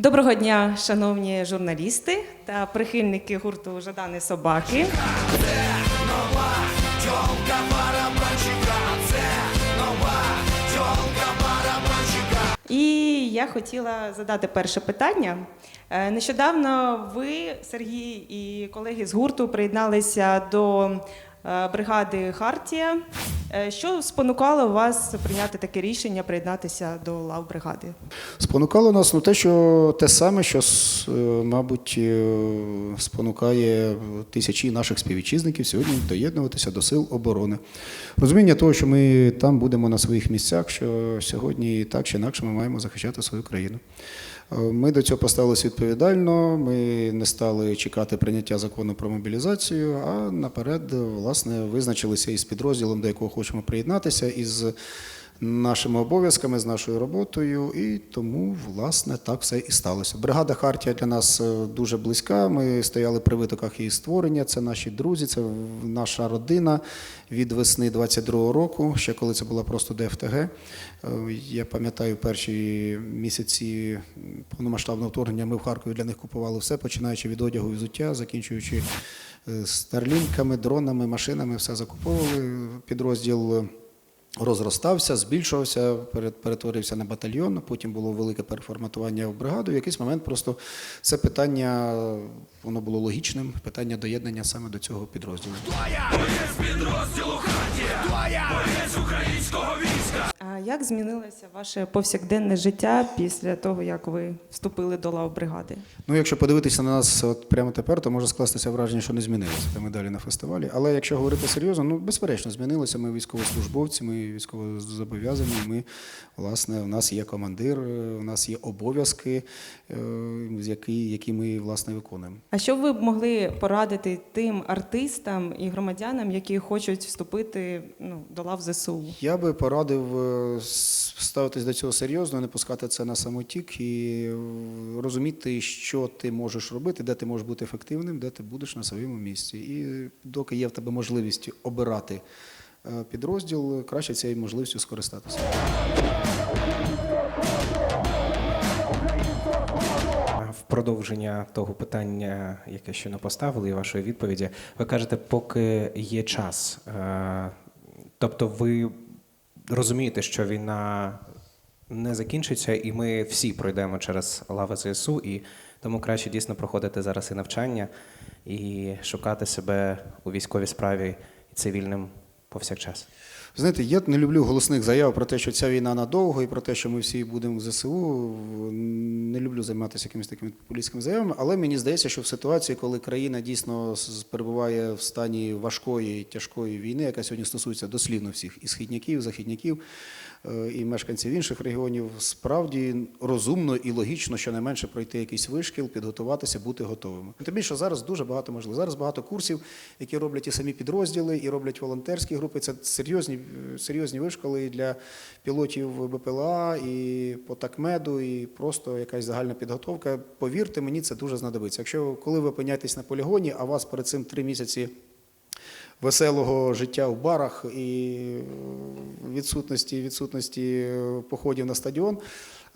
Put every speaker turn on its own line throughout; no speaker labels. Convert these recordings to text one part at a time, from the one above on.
Доброго дня, шановні журналісти та прихильники гурту Жадани Собаки. Це нова барабанчика. Це нова барабанчика. І я хотіла задати перше питання. Е, Нещодавно ви, Сергій і колеги з гурту приєдналися до бригади Хартія. Е, Що спонукало вас прийняти таке рішення приєднатися до лав бригади?
Спонукало нас ну, те, що те саме, що, е, мабуть, е, спонукає тисячі наших співвітчизників сьогодні доєднуватися до сил оборони. Розуміння того, що ми там будемо на своїх місцях, що сьогодні так чи інакше ми маємо захищати свою країну. Е, Ми до цього поставилися відповідально. Ми не стали чекати прийняття закону про мобілізацію, а наперед, власне, визначилися із підрозділом, до якого хочемо приєднатися, із нашими обов'язками, з нашою роботою, і тому, власне, так все і сталося. Бригада Хартія для нас е, дуже близька. Ми стояли при витоках її створення. Це наші друзі, це наша родина від весни 22-го року, ще коли це була просто ДФТГ. Е, Я пам'ятаю перші місяці повномасштабного вторгнення. Ми в Харкові для них купували все, починаючи від одягу і взуття, закінчуючи е, старлінками, дронами, машинами, все закуповували. Підрозділ. Розростався, збільшувався, перет- перетворився на батальйон. Потім було велике переформатування в бригаду. В якийсь момент просто це питання воно було логічним. Питання доєднання саме до цього підрозділу.
А як змінилося ваше повсякденне життя після того, як ви вступили до лав бригади?
Ну, якщо подивитися на нас от прямо тепер, то може скластися враження, що не змінилося. Та ми далі на фестивалі. Але якщо говорити серйозно, ну безперечно, змінилося. Ми військовослужбовці, ми військовозобов'язані. Ми, власне, у нас є командир, е, у нас є обов'язки, е, які, які ми власне виконуємо.
А що ви б могли порадити тим артистам і громадянам, які хочуть вступити ну, до лав ЗСУ?
Я би порадив е, ставитись до цього серйозно, не пускати це на самотік і розуміти, що ти можеш робити, де ти можеш бути ефективним, де ти будеш на своєму місці. І доки є в тебе можливість обирати е, підрозділ, краще цією можливістю скористатися.
В продовження того питання, яке щойно поставили, і вашої відповіді, ви кажете, поки є час. Е, Тобто, ви розумієте, що війна не закінчиться, і ми всі пройдемо через лави ЗСУ, і тому краще дійсно проходити зараз і навчання, і шукати себе у військовій справі і цивільним повсякчас.
Знаєте, я не люблю голосних заяв про те, що ця війна надовго і про те, що ми всі будемо в ЗСУ. Не люблю займатися якимись такими популістськими заявами, але мені здається, що в ситуації, коли країна дійсно перебуває в стані важкої, тяжкої війни, яка сьогодні стосується дослівно всіх і східняків, і західняків, і мешканців інших регіонів, справді розумно і логічно щонайменше пройти якийсь вишкіл, підготуватися, бути готовими. Тим більше зараз дуже багато можливо. Зараз багато курсів, які роблять і самі підрозділи, і роблять волонтерські групи. Це серйозні, серйозні вишколи і для пілотів БПЛА, і по такмеду, і просто якась загальна підготовка. Повірте мені, це дуже знадобиться. Якщо коли ви опиняєтесь на полігоні, а вас перед цим три місяці веселого життя в барах і відсутності, відсутності походів на стадіон.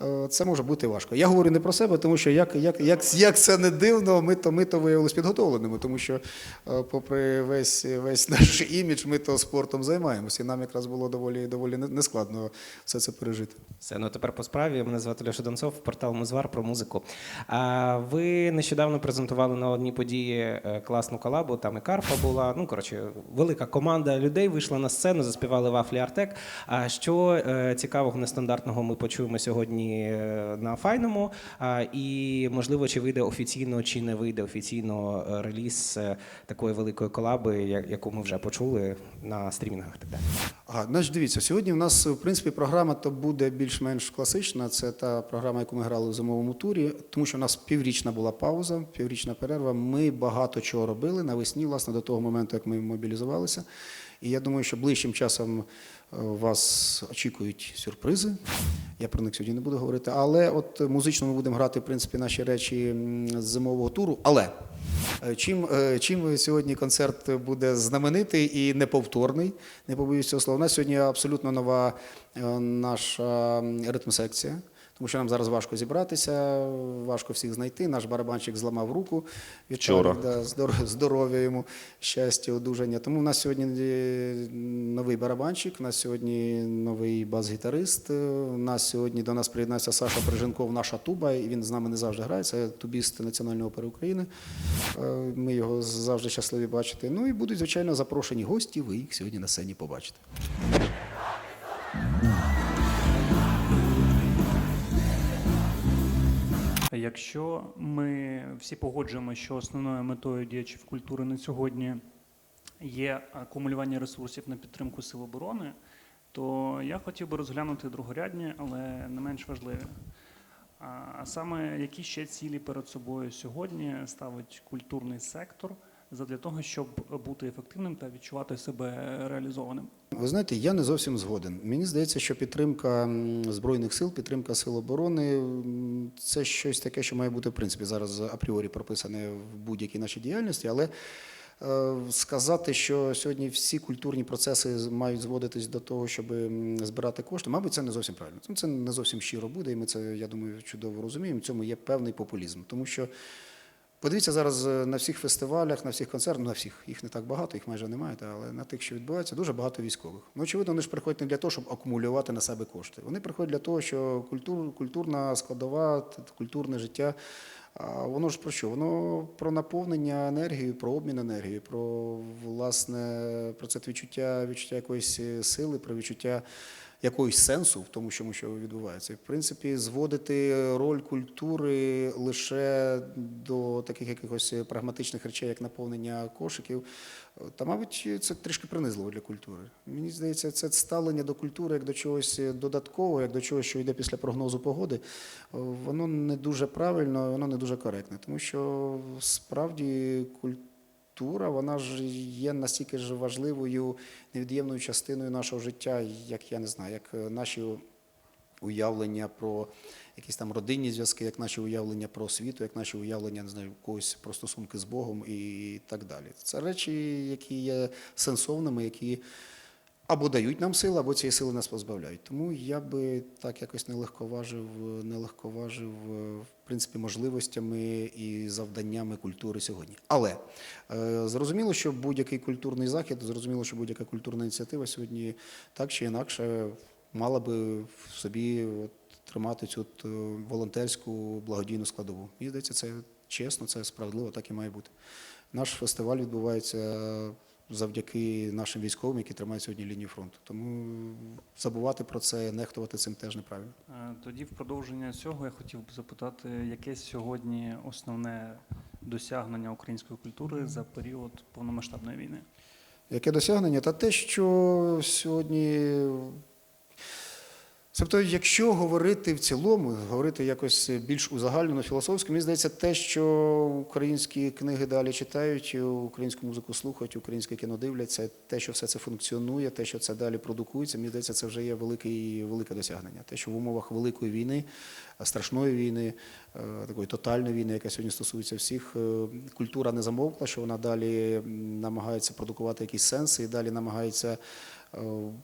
Е, Це може бути важко. Я говорю не про себе, тому що як, як, як, як це не дивно, ми то, ми то виявилися підготовленими, тому що, е, попри весь, весь наш імідж, ми то спортом займаємося. І нам якраз було доволі, доволі нескладно все це пережити.
Все, ну тепер по справі. Мене звати Леша Донцов, портал Музвар про музику. А ви нещодавно презентували на одній події е, класну колабу. Там і Карпа була. Ну коротше, велика команда людей вийшла на сцену, заспівали вафлі Артек. А що цікавого, нестандартного ми почуємо сьогодні е, на файному? І можливо, чи вийде офіційно, чи не вийде офіційно е, реліз е, такої великої колаби, яку ми вже почули на стрімінгах. Так далі.
Ага, значить, дивіться, сьогодні в нас, в принципі, програма то буде більш-менш класична. Це та програма, яку ми грали в зимовому турі, тому що у нас піврічна була пауза, піврічна перерва. Ми багато чого робили навесні, власне, до того моменту, як ми мобілізувалися. І я думаю, що ближчим часом вас очікують сюрпризи. Я про них сьогодні не буду говорити. Але от музично ми будемо грати, в принципі, наші речі з зимового туру. Але Е, Чим, е, чим сьогодні концерт буде знаменитий і неповторний, не побоюсь цього слова. У нас сьогодні абсолютно нова е, наша ритм-секція. Тому що нам зараз важко зібратися, важко всіх знайти. Наш барабанщик зламав руку.
Вчора.
Да, здоров'я йому, щастя, одужання. Тому в нас сьогодні е, новий барабанщик, у нас сьогодні новий бас-гітарист. У нас сьогодні до нас приєднався Саша Приженков, наша туба, і він з нами не завжди грає. Це тубіст Національної опери України. Е, Ми його завжди щасливі бачити. Ну і будуть, звичайно, запрошені гості. Ви їх сьогодні на сцені побачите.
Якщо ми всі погоджуємо, що основною метою діячів культури на сьогодні є акумулювання ресурсів на підтримку сил оборони, то я хотів би розглянути другорядні, але не менш важливі. А саме, які ще цілі перед собою сьогодні ставить культурний сектор задля того, щоб бути ефективним та відчувати себе реалізованим.
Ви знаєте, я не зовсім згоден. Мені здається, що підтримка збройних сил, підтримка сил оборони це щось таке, що має бути в принципі зараз апріорі прописане в будь-якій нашій діяльності, але. е, Сказати, що сьогодні всі культурні процеси мають зводитись до того, щоб збирати кошти, мабуть, це не зовсім правильно. Це не зовсім щиро буде, і ми це, я думаю, чудово розуміємо. В цьому є певний популізм. Тому що Подивіться зараз е, на всіх фестивалях, на всіх концертах, ну, на всіх, їх не так багато, їх майже немає, але на тих, що відбуваються, дуже багато військових. Ну, очевидно, вони ж приходять не для того, щоб акумулювати на себе кошти. Вони приходять для того, що культур, культурна складова, культурне життя, а воно ж про що? Воно про наповнення енергією, про обмін енергією, про власне про це відчуття, відчуття якоїсь е, сили, про відчуття якогось сенсу в тому, чому що відбувається. В принципі, зводити роль культури лише до таких якихось прагматичних речей, як наповнення кошиків, та, мабуть, це трішки принизливо для культури. Мені здається, це ставлення до культури як до чогось додаткового, як до чогось, що йде після прогнозу погоди, воно не дуже правильно, воно не дуже коректне, тому що справді культура, вона ж є настільки ж важливою невід'ємною частиною нашого життя, як я не знаю, як е, наші уявлення про якісь там родинні зв'язки, як наші уявлення про освіту, як наші уявлення, не знаю, когось про стосунки з Богом і так далі. Це речі, які є сенсовними, які або дають нам сили, або цієї сили нас позбавляють. Тому я би так якось не легковажив, не легковажив е, в принципі можливостями і завданнями культури сьогодні. Але е, зрозуміло, що будь-який культурний захід, зрозуміло, що будь-яка культурна ініціатива сьогодні так чи інакше мала би в собі от, тримати цю от, е, волонтерську благодійну складову. Мені здається, це чесно, це справедливо, так і має бути. Наш фестиваль відбувається завдяки нашим військовим, які тримають сьогодні лінію фронту. Тому забувати про це, нехтувати цим теж неправильно.
Е, Тоді, в продовження цього, я хотів би запитати, яке сьогодні основне досягнення української культури за період повномасштабної війни?
Яке досягнення? Та те, що сьогодні. Тобто, якщо говорити в цілому, говорити якось більш узагальнено філософсько, мені здається, те, що українські книги далі читають, українську музику слухають, українське кіно дивляться, те, що все це функціонує, те, що це далі продукується, мені здається, це вже є великий, велике досягнення. Те, що в умовах великої війни, страшної війни, е, такої тотальної війни, яка сьогодні стосується всіх, е, культура не замовкла, що вона далі намагається продукувати якісь сенси і далі намагається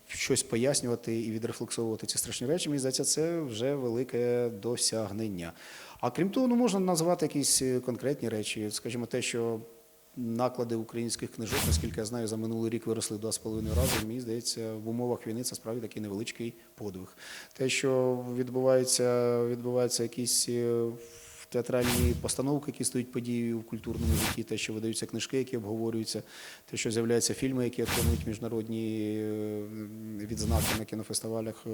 щось пояснювати і відрефлексовувати ці страшні речі, мені здається, це вже велике досягнення. А крім того, ну можна назвати якісь е, конкретні речі, скажімо, те, що наклади українських книжок, наскільки я знаю, за минулий рік виросли два з половиною рази. Мені здається, в умовах війни це справді такий невеличкий подвиг. Те, що відбувається, відбуваються якісь. Театральні постановки, які стають подією в культурному житті, те, що видаються книжки, які обговорюються, те, що з'являються фільми, які отримують міжнародні е, відзнаки на кінофестивалях, е,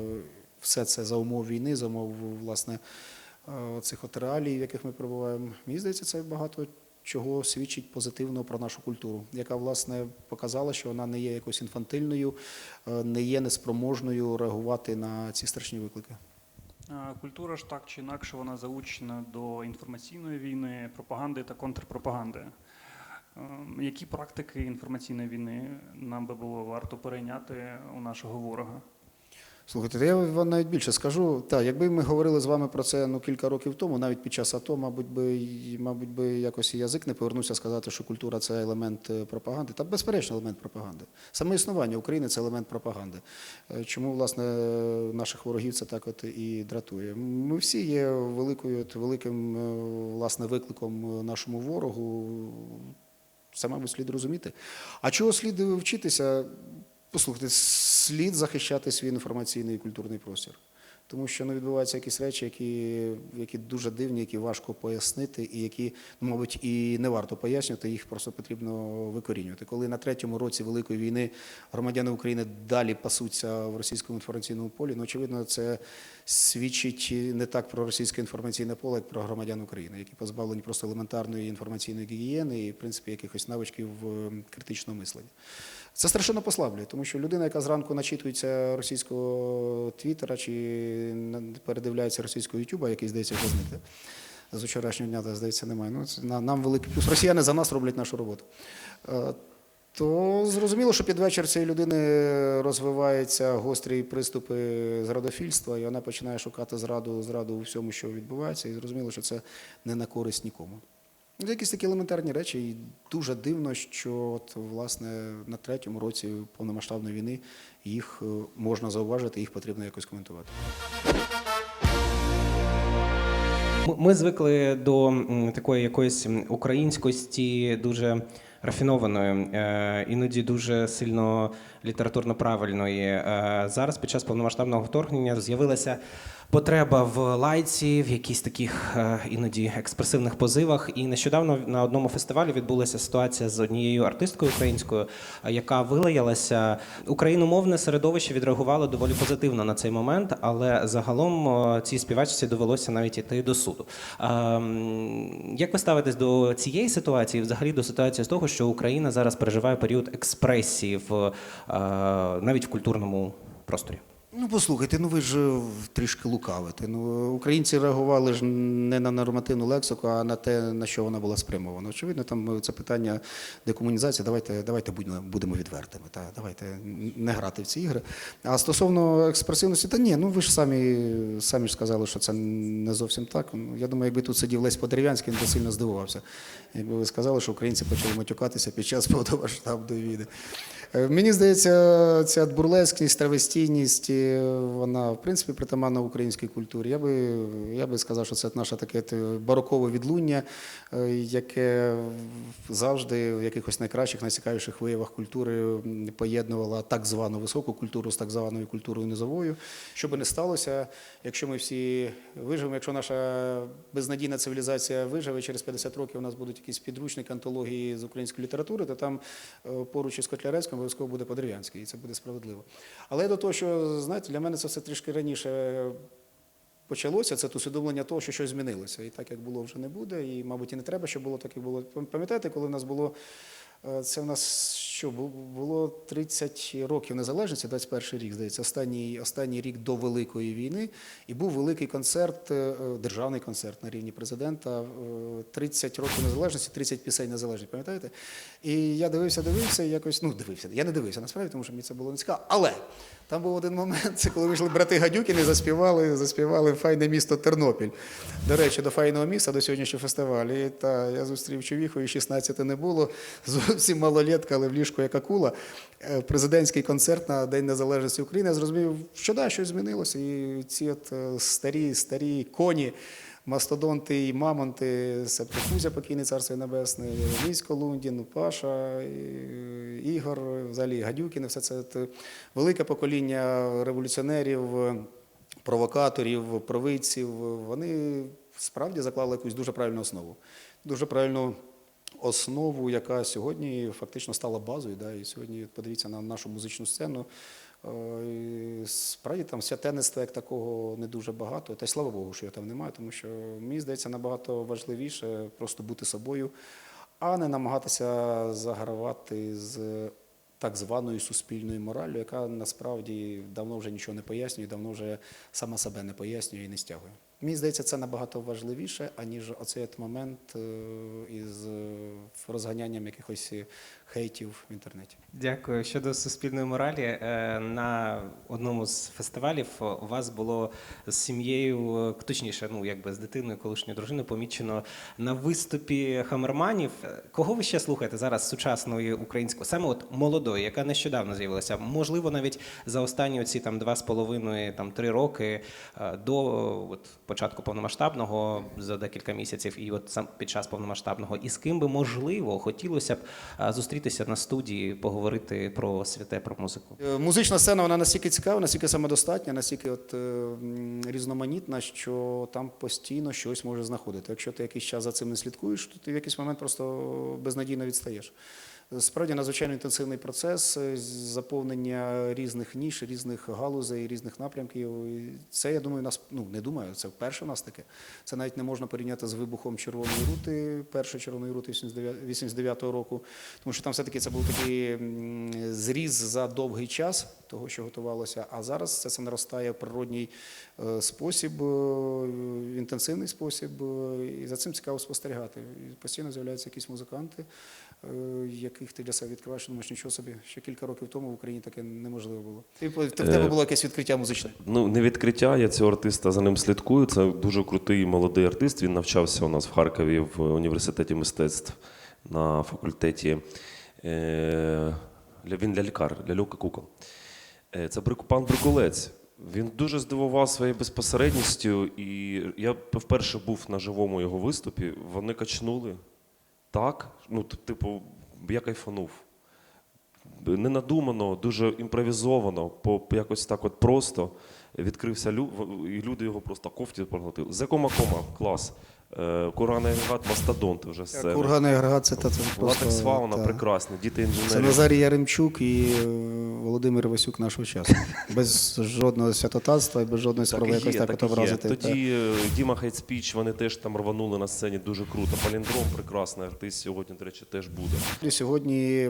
все це за умов війни, за умов власне е, цих от реалій, в яких ми перебуваємо. Мені здається, це багато чого свідчить позитивно про нашу культуру, яка власне показала, що вона не є якось інфантильною, не є неспроможною реагувати на ці страшні виклики.
Е, Культура ж так чи інакше вона заучена до інформаційної війни, пропаганди та контрпропаганди. Ем, Які практики інформаційної війни нам би було варто перейняти у нашого ворога?
Слухайте, я вам навіть більше скажу. Так, якби ми говорили з вами про це ну, кілька років тому, навіть під час АТО, мабуть, би, мабуть, би якось і язик не повернувся сказати, що культура це елемент е, пропаганди. Та безперечно елемент пропаганди. Саме існування України це елемент пропаганди. Е, Чому, власне, наших ворогів це так от і дратує? Ми всі є великою, от великим е, власне, викликом нашому ворогу. Це, мабуть, слід розуміти. А чого слід вчитися? Послухайте, слід захищати свій інформаційний і культурний простір. Тому що ну, відбуваються якісь речі, які, які дуже дивні, які важко пояснити, і які, ну, мабуть, і не варто пояснювати, їх просто потрібно викорінювати. Коли на третьому році Великої війни громадяни України далі пасуться в російському інформаційному полі, ну, очевидно, це свідчить не так про російське інформаційне поле, як про громадян України, які позбавлені просто елементарної інформаційної гігієни і, в принципі, якихось навичків е, критичного мислення. Це страшенно послаблює, тому що людина, яка зранку начитується російського твіттера чи передивляється російського ютуба, який здається вже з вчорашнього дня, здається, немає. Ну, це на- нам великий плюс. Росіяни за нас роблять нашу роботу. То зрозуміло, що під вечір цієї людини розвиваються гострі приступи зрадофільства, і вона починає шукати зраду, зраду у всьому, що відбувається, і зрозуміло, що це не на користь нікому. Ну, Якісь такі елементарні речі, і дуже дивно, що от, власне на третьому році повномасштабної війни їх е, можна зауважити, їх потрібно якось коментувати.
Ми звикли до такої якоїсь українськості дуже рафінованої, е, іноді дуже сильно літературно правильної. Е, Зараз під час повномасштабного вторгнення з'явилася потреба в лайці, в якісь таких е, іноді експресивних позивах. І нещодавно на одному фестивалі відбулася ситуація з однією артисткою українською, е, яка вилаялася. Україномовне середовище відреагувало доволі позитивно на цей момент, але загалом е, цій співачці довелося навіть іти до суду. Ем, Як ви ставитесь до цієї ситуації, взагалі до ситуації з того, що Україна зараз переживає період експресії в навіть в культурному просторі?
Ну, послухайте, ну ви ж е, трішки лукавите. Ну, українці реагували ж не на нормативну лексику, а на те, на що вона була спрямована. Очевидно, там е, це питання декомунізації. Давайте, давайте будемо, відвертими. Та, давайте не грати в ці ігри. А стосовно експресивності, та ні, ну ви ж самі, самі ж сказали, що це не зовсім так. Ну, Я думаю, якби тут сидів Лесь Подерев'янський, він би сильно здивувався. Якби ви сказали, що українці почали матюкатися під час повномасштабної війни. Е, Мені здається, ця бурлескність, травестійність, е, вона в принципі притаманна українській культурі. Я би, я би сказав, що це наше таке барокове відлуння, е, яке завжди в якихось найкращих, найцікавіших виявах культури м, поєднувало так звану високу культуру з так званою культурою низовою. Що би не сталося, якщо ми всі виживемо, якщо наша безнадійна цивілізація виживе, через 50 років у нас будуть якісь підручники, антології з української літератури, то там поруч із Котляревським обов'язково буде по-дерев'янськи, і це буде справедливо. Але до того, що знаєте, для мене це все трішки раніше почалося, це усвідомлення того, що щось змінилося. І так як було, вже не буде. І, мабуть, і не треба, щоб було так, як було. Пам'ятаєте, коли в нас було е, це в нас що було 30 років незалежності, 21 рік, здається, останній, останній рік до Великої війни, і був великий концерт, е, державний концерт на рівні президента. е, 30 років незалежності, 30 пісень незалежності, пам'ятаєте? І я дивився, дивився, якось, ну, дивився. Я не дивився насправді, тому що мені це було не цікаво. Але там був один момент, це коли вийшли брати Гадюкіни, заспівали, заспівали файне місто Тернопіль. До речі, до файного міста, до сьогоднішнього фестивалю. Та я зустрів човіху, і 16 не було. Зовсім малолетка, але в ліжку як акула. Е, Президентський концерт на День Незалежності України. Я зрозумів, що да, щось змінилося. І ці от е, старі, старі коні. Мастодонти і мамонти, себто Кузя, покійний царство небесне, Місько Лундін, Паша, Ігор, взагалі Гадюкіни, все це велике покоління революціонерів, провокаторів, провидців. Вони справді заклали якусь дуже правильну основу. Дуже правильну основу, яка сьогодні фактично стала базою. Да, і сьогодні подивіться на нашу музичну сцену. Е, Справді там святенництва як такого не дуже багато. Та й слава Богу, що його там немає, тому що мені здається набагато важливіше просто бути собою, а не намагатися загравати з так званою суспільною мораллю, яка насправді давно вже нічого не пояснює, давно вже сама себе не пояснює і не стягує. Мені здається, це набагато важливіше, аніж оцей момент е, із е, розганянням якихось е, хейтів в інтернеті.
Дякую. Щодо суспільної моралі, е, на одному з фестивалів у вас було з сім'єю, е, точніше, ну якби з дитиною, колишньою дружиною, помічено на виступі хамерманів. Е, Кого ви ще слухаєте зараз сучасної української, саме от молодої, яка нещодавно з'явилася? Можливо, навіть за останні оці там два з половиною там три роки до от початку повномасштабного за декілька місяців, і от сам під час повномасштабного, і з ким би можливо хотілося б е, зустрітися на студії, поговорити про святе, про музику.
Е, Музична сцена вона настільки цікава, настільки самодостатня, настільки от, е, різноманітна, що там постійно щось може знаходити. Якщо ти якийсь час за цим не слідкуєш, то ти в якийсь момент просто безнадійно відстаєш. Справді надзвичайно інтенсивний процес е, заповнення різних ніж, різних галузей, різних напрямків. Це, я думаю, нас ну не думаю, це вперше у нас таке. Це навіть не можна порівняти з вибухом червоної рути, першої червоної рути 89-го року, тому що там все-таки це був такий зріз за довгий час того, що готувалося. А зараз це, це наростає в природній е, спосіб, е, інтенсивний спосіб, і за цим цікаво спостерігати. Постійно з'являються якісь музиканти, яких ти для себе відкриваєш, і думаєш, нічого собі. Ще кілька років тому в Україні таке неможливо було. Ти, в тебе
Е,
було якесь відкриття музичне?
Ну, не відкриття, я цього артиста за ним слідкую. Це дуже крутий молодий артист. Він навчався у нас в Харкові в університеті мистецтв на факультеті. Е, він лялькар, ляльок і кукол. Е, Це пан Брикулець. Він дуже здивував своєю безпосередністю, і я вперше був на живому його виступі. Вони качнули так, ну, типу, я кайфанув ненадумано, дуже імпровізовано, по якось так от просто відкрився лю, і люди його просто кофті проглотили. Зекома кома, клас. Е, Курганий агрегат, мастодонт вже сцена.
Курганний агрегат це, це, це просто...
Латекс фауна
та.
прекрасний, діти
Це. Назарій Яремчук і е, Володимир Васюк нашого часу. Без жодного святотатства і без жодної спроби якось так от образити.
Тоді е, Діма Хейтспіч, вони теж там рванули на сцені дуже круто. Паліндром прекрасний артист сьогодні, до речі, теж буде.
І Сьогодні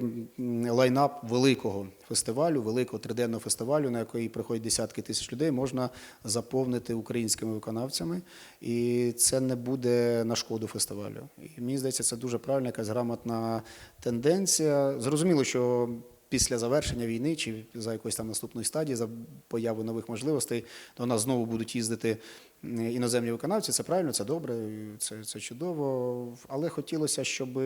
лайнап великого фестивалю, великого триденного фестивалю, на який приходять десятки тисяч людей, можна заповнити українськими виконавцями, і це не буде на шкоду фестивалю. І мені здається, це дуже правильна, якась грамотна тенденція. Зрозуміло, що. Після завершення війни чи за якоїсь там наступної стадії, за появи нових можливостей, до нас знову будуть їздити іноземні виконавці. Це правильно, це добре, це, це чудово. Але хотілося, щоб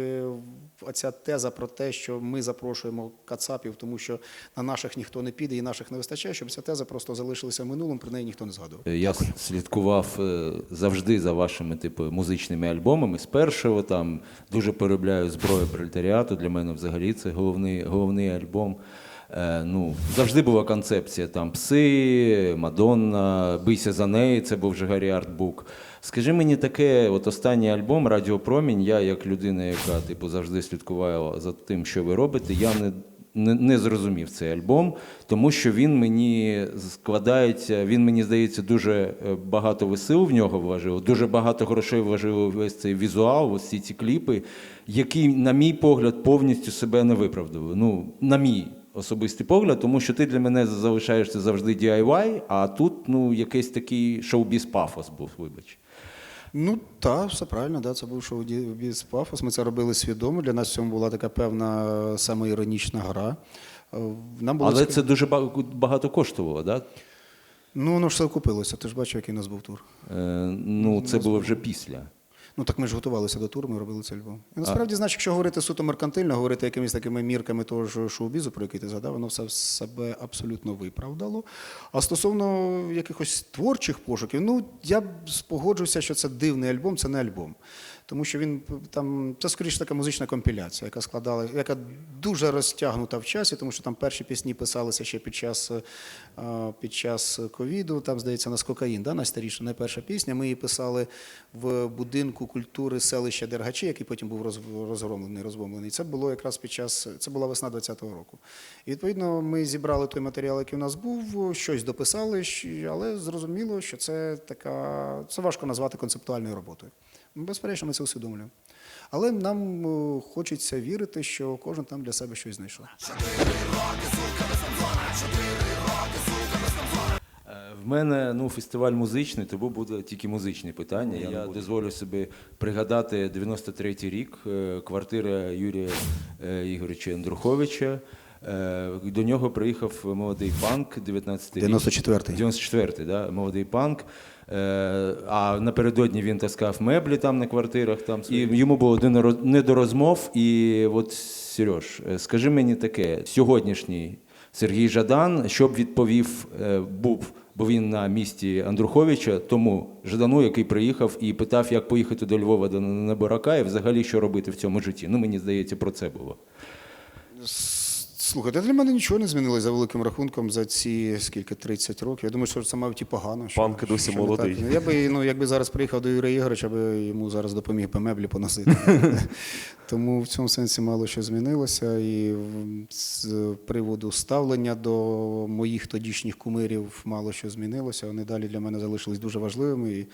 оця теза про те, що ми запрошуємо кацапів, тому що на наших ніхто не піде і наших не вистачає, щоб ця теза просто залишилася в минулому, про неї ніхто не згадував.
Я слідкував е, завжди за вашими типу музичними альбомами. З першого там дуже полюбляю зброю пролетаріату. Для мене взагалі це головний, головний альбом. Е, ну, завжди була концепція там пси, Мадонна, бийся за неї. Це був Жигарі Артбук. Скажи мені таке, от останній альбом Радіопромінь. Я, як людина, яка типу завжди слідкувала за тим, що ви робите, я не не, не зрозумів цей альбом, тому що він мені складається, він мені здається, дуже е, багато висил в нього вложило, дуже багато грошей вложило весь цей візуал, ці ці кліпи, які, на мій погляд, повністю себе не виправдали. Ну, на мій особистий погляд, тому що ти для мене залишаєшся завжди DIY, а тут ну, якийсь такий шоу-біз пафос був, вибач.
Ну так, все правильно, да, це був шоу без пафос. Ми це робили свідомо. Для нас в цьому була така певна самоіронічна гра. Е, Нам було
Але це дуже багато коштувало, так?
Ну, воно ж все окупилося. Ти ж бачив, який у нас був тур.
Е, ну, це було вже після.
Ну так ми ж готувалися до туру, ми робили цей альбом. І насправді, значить, якщо говорити суто меркантильно, говорити якимись такими мірками того ж шоу-бізу, про який ти згадав, воно все себе абсолютно виправдало. А стосовно якихось творчих пошуків, ну я б спогоджуся, що це дивний альбом, це не альбом. Тому що він там це скоріше така музична компіляція, яка складала, яка дуже розтягнута в часі, тому що там перші пісні писалися ще під час, е, під час ковіду. Там, здається, нас кокаїн, да, найстаріша, найперша пісня. Ми її писали в будинку культури селища Дергачі, який потім був розгромлений, розбомблений. Це було якраз під час, це була весна 20-го року. І відповідно ми зібрали той матеріал, який у нас був, щось дописали, але зрозуміло, що це така, це важко назвати концептуальною роботою. Ну, Безперечно, ми це усвідомлюємо. Але нам е, хочеться вірити, що кожен там для себе щось знайшов.
Е,
В мене ну, фестиваль музичний, тому буде тільки музичні питання. Я, дозволю собі пригадати 93-й рік, е, квартира Юрія Ігоровича Андруховича. До нього приїхав молодий панк 19
94-й.
94-й, да, молодий панк. Е, А напередодні він таскав меблі там на квартирах. Там, і йому було не до розмов. І от, Сереж, е, скажи мені таке: сьогоднішній Сергій Жадан, що б відповів, е, був, бо він на місці Андруховича, тому Жадану, який приїхав і питав, як поїхати до Львова до Неборака, і взагалі що робити в цьому житті. Ну, мені здається, про це було.
Слухайте, для мене нічого не змінилося за великим рахунком за ці скільки 30 років. Я думаю, що це мабуть і погано. що-
Панк досі
що не
молодий.
так. Я би ну, якби зараз приїхав до Юрія Ігоровича, би йому зараз допоміг би меблі поносити. Тому в цьому сенсі мало що змінилося. І з приводу ставлення до моїх тодішніх кумирів мало що змінилося. Вони далі для мене залишились дуже важливими. І,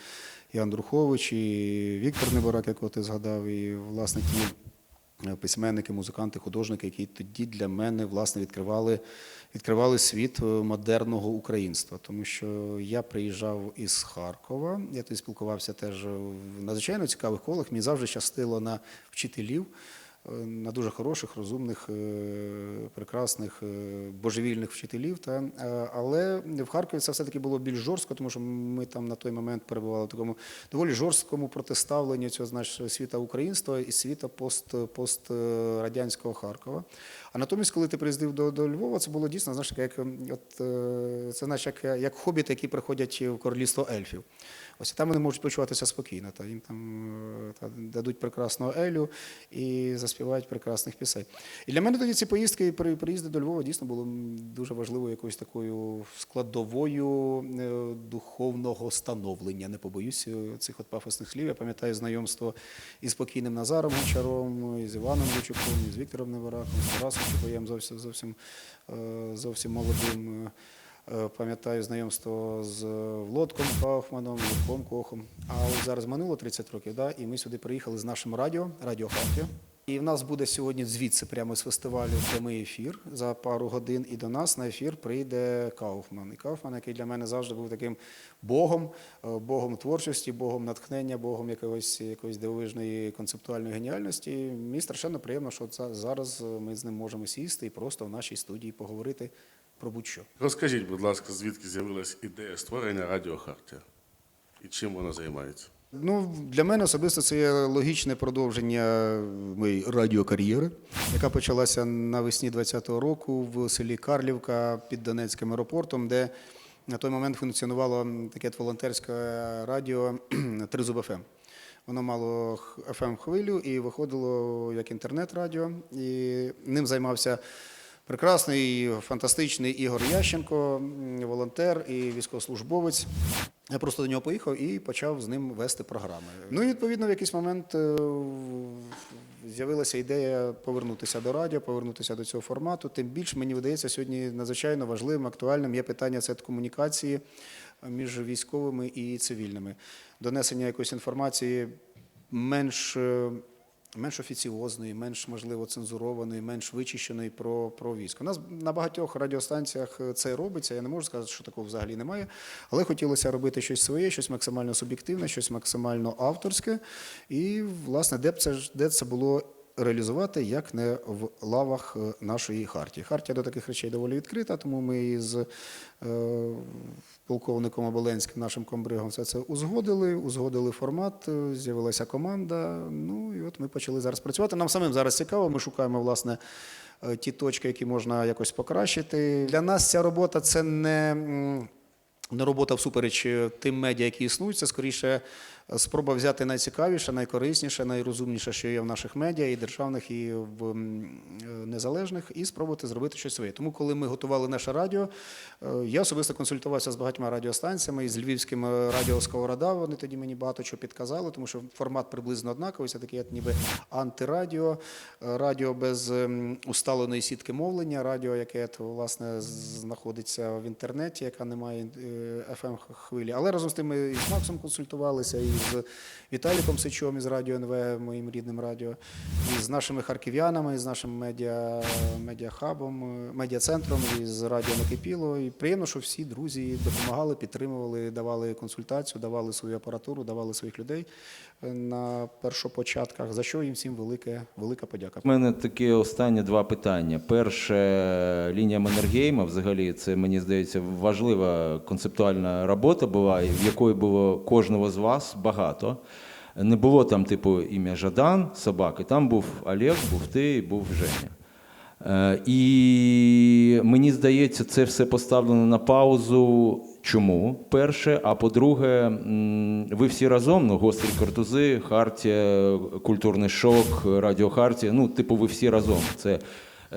і Андрухович, і Віктор Неборак, якого ти згадав, і власне ті письменники, музиканти, художники, які тоді для мене власне відкривали, відкривали світ е, модерного українства. Тому що я приїжджав із Харкова, я тоді спілкувався теж в надзвичайно цікавих колах. Мені завжди щастило на вчителів. Е, На дуже хороших, розумних, е, прекрасних, е, божевільних вчителів. Та? Але в Харкові це все-таки було більш жорстко, тому що ми там на той момент перебували в такому доволі жорсткому протиставленні цього знаєш, світа українства і світа пост, пострадянського Харкова. Натомість, коли ти приїздив до, до Львова, це було дійсно знаєш, як, от, е, це знаєш, як, як хобіти, які приходять в королівство ельфів. Ось там вони можуть почуватися спокійно. Та їм там е, та, дадуть прекрасного елю і заспівають прекрасних пісень. І для мене тоді ці поїздки при- приїзди до Львова дійсно було дуже важливою якоюсь такою складовою е, духовного становлення. Не побоюсь цих от пафосних слів. Я пам'ятаю знайомство із покійним Назаром Гончаром, із Іваном Лучуком, із Віктором Невераком, з Тарасом Чубоєм зовсім зовсім е, зовсім молодим. Е, Е, Пам'ятаю знайомство з Влодком Кауфманом, Лухом Кохом. А ось зараз минуло 30 років, да, і ми сюди приїхали з нашим радіо, Радіо Хартія. І в нас буде сьогодні звідси, прямо з фестивалю, прямий ефір за пару годин. І до нас на ефір прийде Кауфман. І Кауфман, який для мене завжди був таким богом, е, богом творчості, богом натхнення, богом якогось, якоїсь дивовижної концептуальної геніальності. Мені страшенно приємно, що це зараз ми з ним можемо сісти і просто в нашій студії поговорити про будь-що.
Розкажіть, будь ласка, звідки з'явилась ідея створення Радіо Хартія? І чим вона займається?
Ну, для мене особисто це є логічне продовження моєї радіокар'єри, яка почалася навесні 20-го року в селі Карлівка під Донецьким аеропортом, де на той момент функціонувало таке волонтерське радіо Тризуб ФМ. Воно мало fm хвилю і виходило як інтернет-радіо. І ним займався прекрасний, фантастичний Ігор Ященко, волонтер і військовослужбовець. Я просто до нього поїхав і почав з ним вести програми. Ну і відповідно в якийсь момент е, з'явилася ідея повернутися до радіо, повернутися до цього формату. Тим більше мені видається сьогодні надзвичайно важливим, актуальним є питання це комунікації між військовими і цивільними. Донесення якоїсь інформації менш. Е, Менш офіціозної, менш можливо цензурованої, менш вичищеної про, про військо. У нас на багатьох радіостанціях це робиться. Я не можу сказати, що такого взагалі немає. Але хотілося робити щось своє, щось максимально суб'єктивне, щось максимально авторське. І, власне, де б це ж- де це було реалізувати, як не в лавах е, нашої хартії. Хартія до таких речей доволі відкрита, тому ми із е, полковником Оболенським, нашим комбригом, все це узгодили, узгодили формат, е, з'явилася команда. Ну і от ми почали зараз працювати. Нам самим зараз цікаво. Ми шукаємо власне ті точки, які можна якось покращити. Для нас ця робота це не. не робота всупереч тим медіа, які існують, це скоріше спроба взяти найцікавіше, найкорисніше, найрозумніше, що є в наших медіа, і державних, і в е, незалежних, і спробувати зробити щось своє. Тому, коли ми готували наше радіо, е, я особисто консультувався з багатьма радіостанціями і з львівським е, радіо Сковорода. Вони тоді мені багато чого підказали, тому що формат приблизно однаковий, це таке як ніби антирадіо, радіо без ем, усталеної сітки мовлення, радіо, яке власне знаходиться в інтернеті, яка не має fm хвилі. Але разом з тим ми і з Максом консультувалися, і з Віталіком Сичом із Радіо НВ, моїм рідним радіо, і з нашими харків'янами, з нашим медіа, медіахабом, медіацентром, і з Радіо Накипіло. І приємно, що всі друзі допомагали, підтримували, давали консультацію, давали свою апаратуру, давали своїх людей на першопочатках, за що їм всім велике, велика подяка.
У мене такі останні два питання. Перше, лінія Маннергейма, взагалі, це мені здається важлива концептуальна робота буває, в якої було кожного з вас багато. Не було там, типу, ім'я Жадан, собаки. Там був Олег, був ти, був Женя. Е, І мені здається, це все поставлено на паузу. Чому? Перше, а по-друге, ви всі разом, ну, гострі картузи, Хартія, культурний шок, Радіо Хартія, ну, типу, ви всі разом. Це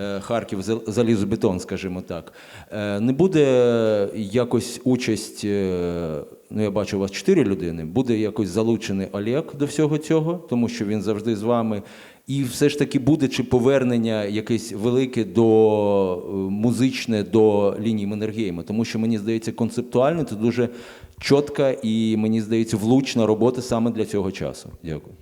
е, Харків зал- залізобетон, скажімо так. Е, Не буде якось участь, ну я бачу, у вас чотири людини, буде якось залучений Олег до всього цього, тому що він завжди з вами. І все ж таки буде чи повернення якесь велике до е, музичне до лінії Маннергейма, тому що мені здається, концептуально це дуже чітка і мені здається влучна робота саме для цього часу. Дякую.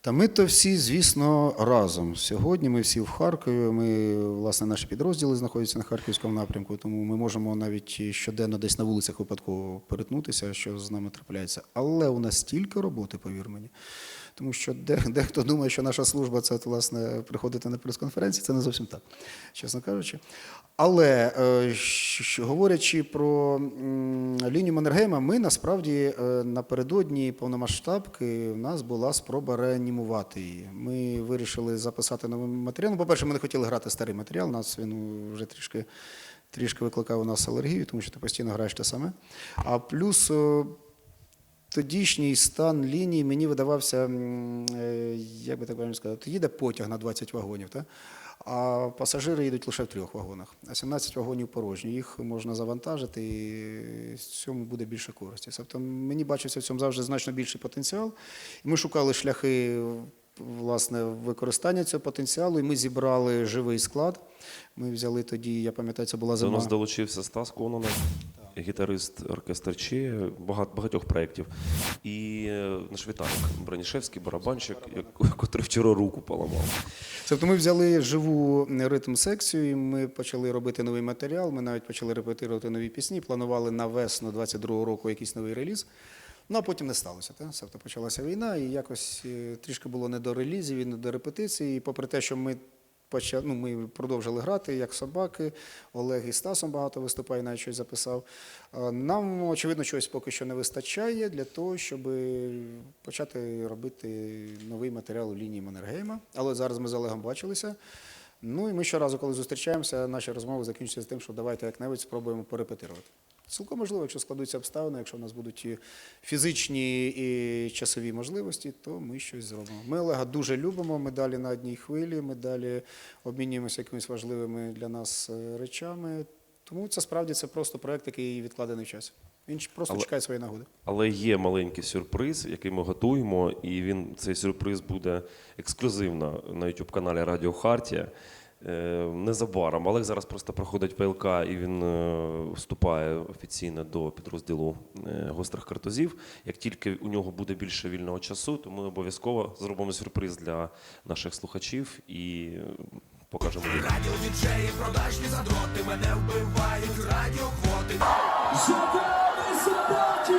Та ми то всі, звісно, разом. Сьогодні ми всі в Харкові. Ми, власне, наші підрозділи знаходяться на харківському напрямку, тому ми можемо навіть щоденно десь на вулицях випадково перетнутися, що з нами трапляється. Але у нас стільки роботи, повір мені. Тому що де- дехто думає, що наша служба це власне приходити на прес-конференції, це не зовсім так, чесно кажучи. Але е, щ- щ- говорячи про лінію Маннергейма, ми насправді е, напередодні повномасштабки в нас була спроба реанімувати її. Ми вирішили записати новий матеріал. Ну, По-перше, ми не хотіли грати старий матеріал. Нас він вже трішки, трішки викликав у нас алергію, тому що ти постійно граєш те саме. А плюс. Тодішній стан лінії мені видавався, е, як би так правильно сказати, їде потяг на 20 вагонів, та? а пасажири їдуть лише в трьох вагонах, а 17 вагонів порожні. Їх можна завантажити, і з цьому буде більше користі. Тобто мені бачився в цьому завжди значно більший потенціал. Ми шукали шляхи власне, використання цього потенціалу, і ми зібрали живий склад. Ми взяли тоді, я пам'ятаю, це була
До
зима.
нас долучився Стас Кононов, гітарист оркестр Чи, багато, багатьох проєктів. І е, наш Віталік Бранішевський, барабанщик, як- котрий вчора руку поламав.
Тобто ми взяли живу ритм секцію, і ми почали робити новий матеріал. Ми навіть почали репетирувати нові пісні, планували на весну 22-го року якийсь новий реліз. Ну а потім не сталося. Та? Тобто почалася війна, і якось е, трішки було не до релізів і не до репетиції. І попри те, що ми почали, ну, ми продовжили грати як собаки. Олег і Стасом багато виступає, навіть щось записав. Е, Нам, очевидно, чогось поки що не вистачає для того, щоб почати робити новий матеріал у лінії Маннергейма. Але зараз ми з Олегом бачилися. Ну і ми щоразу, коли зустрічаємося, наші розмови закінчуються тим, що давайте як-небудь спробуємо порепетирувати. Цілком можливо, якщо складуться обставини, якщо в нас будуть і фізичні і часові можливості, то ми щось зробимо. Ми Олега дуже любимо, ми далі на одній хвилі, ми далі обмінюємося якимись важливими для нас е, речами. Тому це справді це просто проект, який відкладений в часі. Він просто
Але-
чекає своєї нагоди.
Але є маленький сюрприз, який ми готуємо, і він цей сюрприз буде ексклюзивно на youtube каналі Радіо Хартія. Е, Незабаром. Олег зараз просто проходить ПЛК і він е, вступає офіційно до підрозділу е, гострих картузів. Як тільки у нього буде більше вільного часу, то ми обов'язково зробимо сюрприз для наших слухачів і покажемо відео.
Жодної суботі!